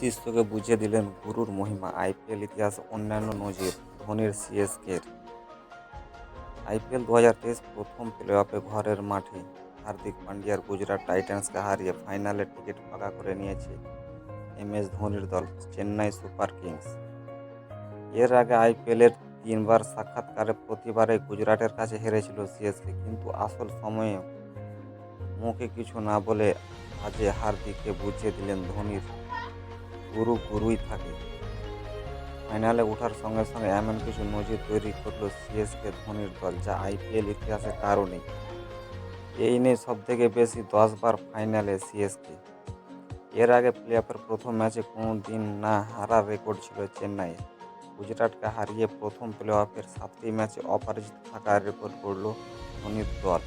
বিশ্বকে বুঝিয়ে দিলেন গুরুর মহিমা, আইপিএল ইতিহাস অন্যান্য নজির, ধোনির সিএসকের। আইপিএল দু হাজার তেইশ প্রথম প্লে অফে ঘরের মাঠে হার্দিক পান্ডিয়ার গুজরাট টাইটান্সকে হারিয়ে ফাইনালে টিকিট পাকা করে নিয়েছে এম এস ধোনির দল, চেন্নাই সুপার কিংস। এর আগে আইপিএলের তিনবার সাক্ষাৎকারে প্রতিবারে গুজরাটের কাছে হেরেছিল সিএসকে, কিন্তু আসল সময়ে মুখে কিছু না বলে আজে হার্দিককে বুঝিয়ে দিলেন ধোনির গুরু গুরুই থাকে। ফাইনালে ওঠার সঙ্গে সঙ্গে এমন কিছু নজির তৈরি করল সিএসকে ধোনির দল, যা আইপিএল ইতিহাসে কারও নেই। এই নেই সব থেকে বেশি দশবার ফাইনালে সিএসকে এর আগে প্লে অফের প্রথম ম্যাচে কোনো দিন না হারার রেকর্ড ছিল চেন্নাইয়ের। গুজরাটকে হারিয়ে প্রথম প্লে অফের সাতটি ম্যাচে অপরাজিত থাকার রেকর্ড করল ধোনির দল।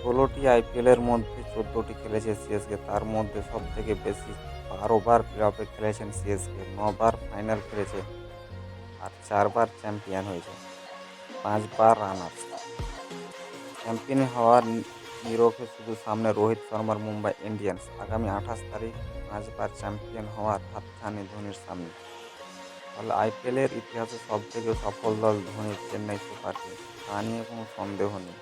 ষোলোটি আইপিএলের মধ্যে চোদ্দোটি খেলেছে সিএসকে তার মধ্যে সব থেকে বেশি বারো বার প্লে খেলেছেন সিএসকে নবার ফাইনাল খেলেছে আর চারবার চ্যাম্পিয়ন হয়েছে। পাঁচবার রানার্স চ্যাম্পিয়ন হওয়ার নিরোখে শুধু সামনে রোহিত শর্মার মুম্বাই ইন্ডিয়ান্স। আগামী আঠাশ তারিখ পাঁচবার চ্যাম্পিয়ন হওয়ার হাতছানি ধোনির সামনে। ফলে আইপিএলের ইতিহাসে সব থেকে সফল দল ধোনির চেন্নাই সুপার কিংস। তা নিয়ে কোনো সন্দেহ নেই।